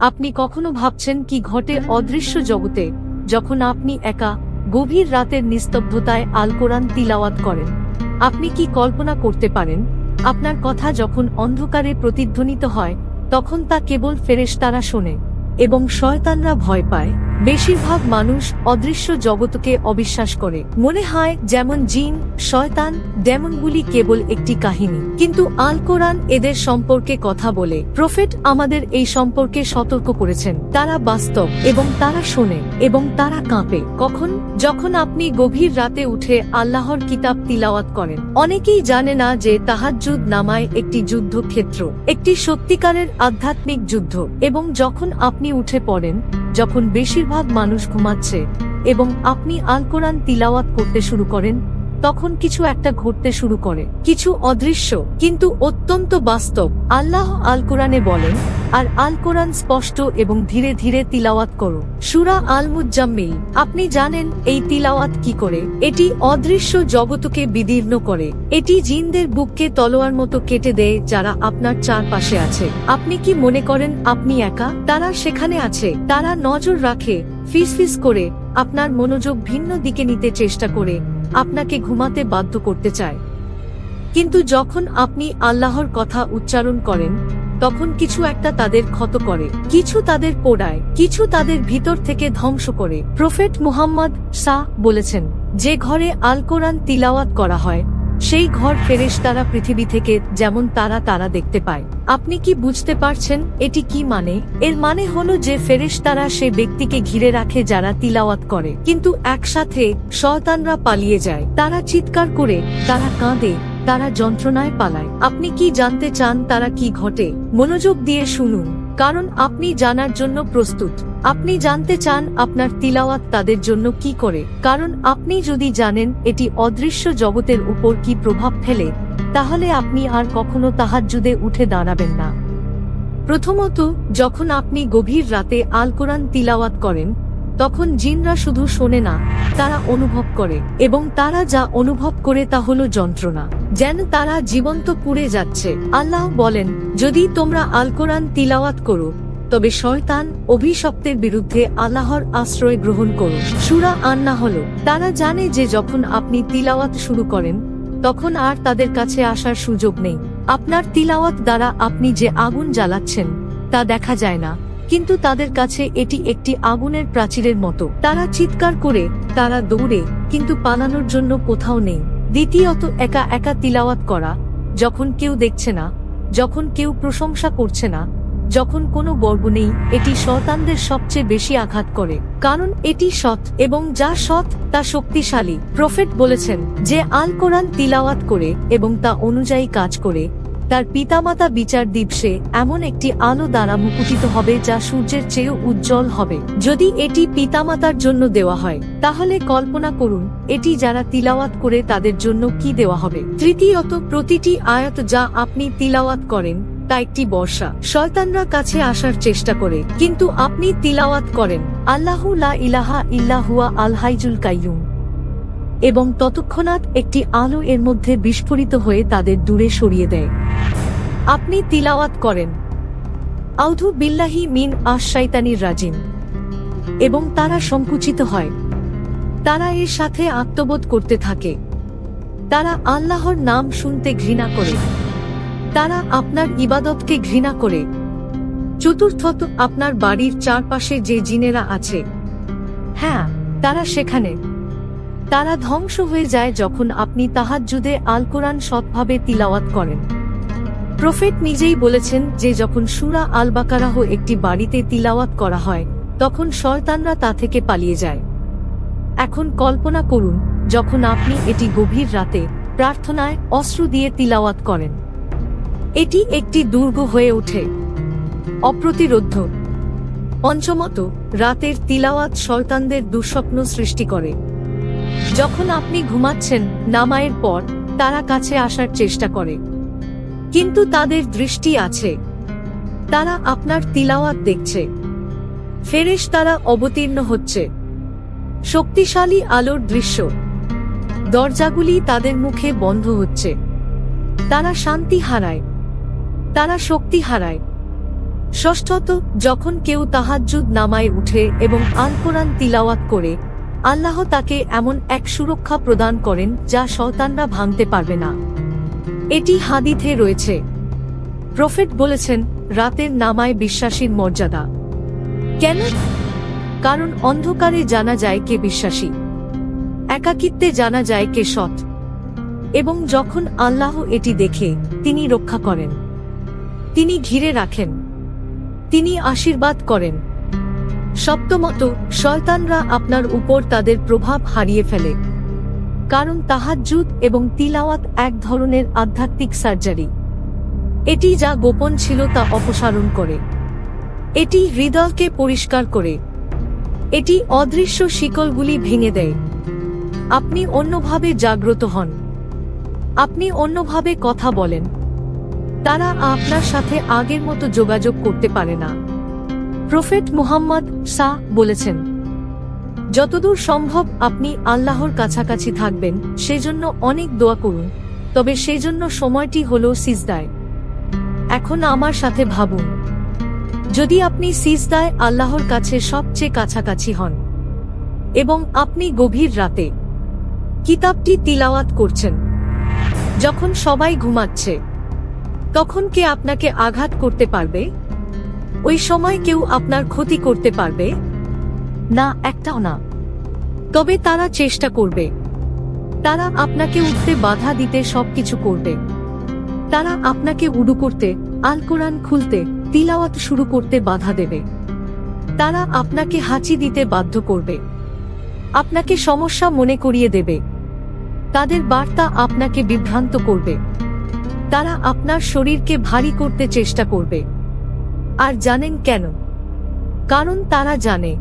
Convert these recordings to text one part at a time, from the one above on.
আপনি কখনো ভাবছেন কি ঘটে অদৃশ্য জগতে, যখন আপনি একা, গভীর রাতের নিস্তব্ধতায় আল কোরআন তিলাওয়াত করেন? আপনি কি কল্পনা করতে পারেন, আপনার কথা যখন অন্ধকারে প্রতিধ্বনিত হয়, তখন তা কেবল ফেরেশতারা শোনে এবং শয়তানরা ভয় পায়? বেশিরভাগ মানুষ অদৃশ্য জগতকে অবিশ্বাস করে। মনে হয় যেমন জিন, শয়তান, ডেমনগুলি কেবল একটি কাহিনী। কিন্তু আল কোরআন এদের সম্পর্কে কথা বলে। প্রফেট আমাদের এই সম্পর্কে সতর্ক করেছেন। তারা বাস্তব এবং তারা শোনে এবং তারা কাঁপে। কখন? যখন আপনি গভীর রাতে উঠে আল্লাহর কিতাব তিলাওয়াত করেন। অনেকেই জানে না যে তাহাজ্জুদ নামায় একটি যুদ্ধক্ষেত্র, একটি সত্যিকারের আধ্যাত্মিক যুদ্ধ। এবং যখন আপনি উঠে পড়েন, যখন বেশিরভাগ মানুষ ঘুমাচ্ছে এবং আপনি আল কোরআন তিলাওয়াত করতে শুরু করেন তখন কিছু একটা ঘটতে শুরু করে। কিছু অদৃশ্য, কিন্তু অত্যন্ত বাস্তব। আল্লাহ আল কোরআনে বলেন, আর আল কোরআন স্পষ্ট এবং ধীরে ধীরে তিলাওয়াত করো। সুরা আল মুজাম্মিল আপনি জানেন এই তিলাওয়াত কি করে? এটি অদৃশ্য জগতকে বিদীর্ণ করে। এটি জিনদের বুককে তলোয়ার মতো কেটে দেয় যারা আপনার চারপাশে আছে। আপনি কি মনে করেন আপনি একা? তারা সেখানে আছে। তারা নজর রাখে, ফিসফিস করে, আপনার মনোযোগ ভিন্ন দিকে নিতে চেষ্টা করে। আপনাকে ঘুমাতে বাধ্য করতে চায়। কিন্তু যখন আপনি আল্লাহর কথা উচ্চারণ করেন, তখন কিছু একটা তাদের ক্ষত করে, কিছু তাদের পোড়ায় কিছু তাদের ভিতর থেকে ধ্বংস করে। প্রফেট মুহাম্মদ শাহ বলেছেন, যে ঘরে আল কোরআন তিলাওয়াত করা হয় সেই ঘর ফেরেশ তারা পৃথিবী থেকে যেমন তারা তারা দেখতে পায়। আপনি কি বুঝতে পারছেন এটি কি মানে? এর মানে হলো যে ফেরেশ তারা সে ব্যক্তিকে ঘিরে রাখে যারা তিলাওয়াত করে। কিন্তু একসাথে শয়তানরা পালিয়ে যায়। তারা চিৎকার করে, তারা কাঁদে, তারা যন্ত্রণায় পালায়। আপনি কি জানতে চান তারা কি ঘটে? মনোযোগ দিয়ে শুনুন। কারণ আপনি জানার জন্য প্রস্তুত। আপনি জানতে চান আপনার তিলাওয়াত তাদের জন্য কি করে। কারণ আপনি যদি জানেন এটি অদৃশ্য জগতের উপর কি প্রভাব ফেলে, তাহলে আপনি আর কখনো তাহাজ্জুদে উঠে দাঁড়াবেন না। প্রথমত, যখন আপনি গভীর রাতে আল কোরআন তিলাওয়াত করেন তখন জিনরা শুধু শোনে না, তারা অনুভব করে, এবং তারা যা অনুভব করে তা হলো যন্ত্রণা। যেন তারা জীবন্ত পুড়ে যাচ্ছে। আল্লাহ বলেন, যদি তোমরা আল কোরআন তিলাওয়াত করো, তবে শয়তান অভিশপ্তের বিরুদ্ধে আল্লাহর আশ্রয় গ্রহণ করো। সুরা আন্না হলো তারা জানে যে যখন আপনি তিলাওয়াত শুরু করেন, তখন আর তাদের কাছে আসার সুযোগ নেই। আপনার তিলাওয়াত দ্বারা আপনি যে আগুন জ্বালাচ্ছেন, তা দেখা যায় না। কিন্তু তাদের কাছে এটি একটি আগুনের প্রাচীরের মতো। তারা চিৎকার করে, তারা দৌড়ে, কিন্তু পালানোর জন্য কোথাও নেই। দ্বিতীয়ত, একা একা তিলাওয়াত করা, যখন কেউ দেখছে না, যখন কেউ প্রশংসা করছে না, যখন কোনো গর্ব নেই, এটি শতানদের সবচেয়ে বেশি আঘাত করে। কারণ এটি সৎ, এবং যা সৎ, তা শক্তিশালী। প্রফেট বলেছেন যে আল কোরআন তিলাওয়াত করে, এবং তা অনুযায়ী কাজ করে তার পিতামাতা বিচার দিবসে এমন একটি আলো দ্বারা মুকুটিত হবে যা সূর্যের চেয়েও উজ্জ্বল হবে। যদি এটি পিতামাতার জন্য দেওয়া হয়, তাহলে কল্পনা করুন, এটি যারা তিলাওয়াত করে তাদের জন্য কি দেওয়া হবে। তৃতীয়ত, প্রতিটি আয়াত যা আপনি তিলাওয়াত করেন, তা একটি বর্ষা। শয়তানরা কাছে আসার চেষ্টা করে, কিন্তু আপনি তিলাওয়াত করেন। আল্লাহু লা ইলাহা ইল্লাহুয়া আল হাইজুল কাইয়ুম। এবং ততক্ষণাৎ একটি আলো এর মধ্যে বিস্ফোরিত হয়ে তাদের দূরে সরিয়ে দেয়। আপনি তিলাওয়াত করেন। আউধু বিল্লাহি মিন আশাইতানির রাজিম। এবং তারা সংকুচিত হয়। তারা এর সাথে আত্মবোধ করতে থাকে। তারা আল্লাহর নাম শুনতে ঘৃণা করে। তারা আপনার ইবাদতকে ঘৃণা করে। চতুর্থত আপনার বাড়ির চারপাশে যে জিনেরা আছে। হ্যাঁ তারা সেখানে। তারা ধ্বংস হয়ে যায় যখন আপনি তাহাজ্জুদে আল কোরআন সৎভাবে তিলাওয়াত করেন। প্রফেট নিজেই বলেছেন যে যখন সুরা আল বাকারাহ একটি বাড়িতে তিলাওয়াত করা হয়, তখন শয়তানরা তা থেকে পালিয়ে যায়। এখন কল্পনা করুন, যখন আপনি এটি গভীর রাতে প্রার্থনায় অশ্রু দিয়ে তিলাওয়াত করেন। এটি একটি দুর্গ হয়ে ওঠে। অপ্রতিরোধ্য। পঞ্চমত, রাতের তিলাওয়াত শয়তানদের দুঃস্বপ্ন সৃষ্টি করে। যখন আপনি ঘুমাচ্ছেন, নামায়ের পর, তারা কাছে আসার চেষ্টা করে। কিন্তু তাদের দৃষ্টি আছে। তারা আপনার তিলাওয়াত দেখছে। ফেরেশ তারা অবতীর্ণ হচ্ছে। শক্তিশালী আলোর দৃশ্য। দরজাগুলি তাদের মুখে বন্ধ হচ্ছে। তারা শান্তি হারায়। তারা শক্তি হারায়। ষষ্ঠত, যখন কেউ তাহাজ্জুদ নামায় উঠে এবং আল কোরআন তিলাওয়াত করে আল্লাহ তাকে এমন এক সুরক্ষা প্রদান করেন যা শয়তানরা ভাঙতে পারবে না। এটি হাদিথে রয়েছে। প্রফেট বলেছেন, রাতের নামায় বিশ্বাসীর মর্যাদা। কেন? কারণ অন্ধকারে জানা যায় কে বিশ্বাসী। একাকিত্বে জানা যায় কে সৎ। এবং যখন আল্লাহ এটি দেখে, তিনি রক্ষা করেন। তিনি ঘিরে রাখেন। তিনি আশীর্বাদ করেন। সপ্তমত, শয়তানরা আপনার উপর তাদের প্রভাব হারিয়ে ফেলে। কারণ তাহাজ্জুদ এবং তিলাওয়াত এক ধরনের আধ্যাত্মিক সার্জারি। এটি যা গোপন ছিল তা অপসারণ করে। এটি হৃদয়কে পরিষ্কার করে। এটি অদৃশ্য শিকলগুলি ভেঙে দেয়। আপনি অন্যভাবে জাগ্রত হন। আপনি অন্যভাবে কথা বলেন। তারা আপনার সাথে আগের মতো যোগাযোগ করতে পারে না। প্রফেট মুহাম্মদ সা বলেছেন, যতদূর সম্ভব আপনি আল্লাহর কাছাকাছি থাকবেন, সেজন্য অনেক দোয়া করুন, তবে সেজন্য সময়টি হল সিজদায়। এখন আমার সাথে ভাবুন, যদি আপনি সিজদায় আল্লাহর কাছে সবচেয়ে কাছাকাছি হন, এবং আপনি গভীর রাতে কিতাবটি তিলাওয়াত করছেন, যখন সবাই ঘুমাচ্ছে, তখন কে আপনাকে আঘাত করতে পারবে? ওই সময় কেউ আপনার ক্ষতি করতে পারবে? না, একটাও না। তবে তারা চেষ্টা করবে। তারা আপনাকে উঠতে বাধা দিতে সবকিছু করবে। তারা আপনাকে উডু করতে, আল কোরআন খুলতে, তিলাওয়াত শুরু করতে বাধা দেবে। তারা আপনাকে হাঁচি দিতে বাধ্য করবে। আপনাকে সমস্যা মনে করিয়ে দেবে। তাদের বার্তা আপনাকে বিভ্রান্ত করবে। তারা আপনার শরীরকে ভারী করতে চেষ্টা করবে। আর জানেন কেন? কারণ তারা জানে।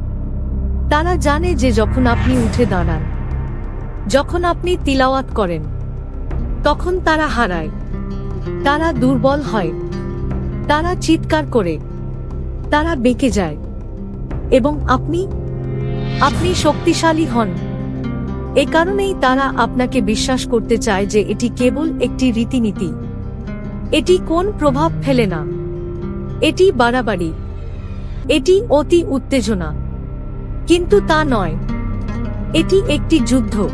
তারা জানে যে যখন আপনি উঠে দাঁড়ান, যখন আপনি তিলাওয়াত করেন, তখন তারা হারায়। তারা দুর্বল হয়। তারা চিৎকার করে। তারা বেঁকে যায়। এবং আপনি আপনি শক্তিশালী হন। এ কারণেই তারা আপনাকে বিশ্বাস করতে চায় যে এটি কেবল একটি রীতিনীতি। এটি কোন প্রভাব ফেলে না। এটি বাড়াবাড়ি। এটি অতি উত্তেজনা। কিন্তু তা নয়। এটি একটি যুদ্ধ।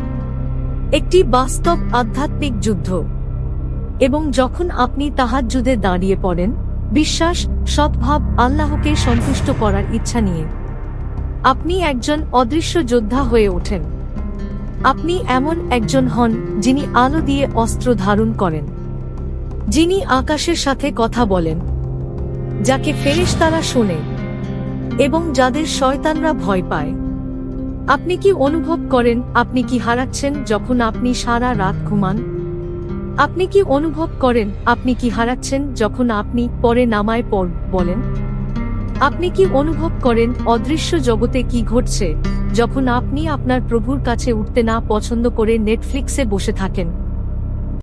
একটি বাস্তব আধ্যাত্মিক যুদ্ধ। এবং যখন আপনি তাহার যুদ্ধে দাঁড়িয়ে পড়েন, বিশ্বাস, সদ্ভাব আল্লাহকে সন্তুষ্ট করার ইচ্ছা নিয়ে। আপনি একজন অদৃশ্য যোদ্ধা হয়ে ওঠেন। আপনি এমন একজন হন যিনি আলো দিয়ে অস্ত্র ধারণ করেন। যিনি আকাশের সাথে কথা বলেন। যাকে ফেরেশতারা শোনে এবং যাদের শয়তানরা ভয় পায়। আপনি কি অনুভব করেন, আপনি কি হারাচ্ছেন যখন আপনি সারা রাত ঘুমান? আপনি কি অনুভব করেন, আপনি কি হারাচ্ছেন যখন আপনি পরে নামায় পর বলেন? আপনি কি অনুভব করেন, অদৃশ্য জগতে কি ঘটছে যখন আপনি আপনার প্রভুর কাছে উঠতে না পছন্দ করে নেটফ্লিক্সে বসে থাকেন?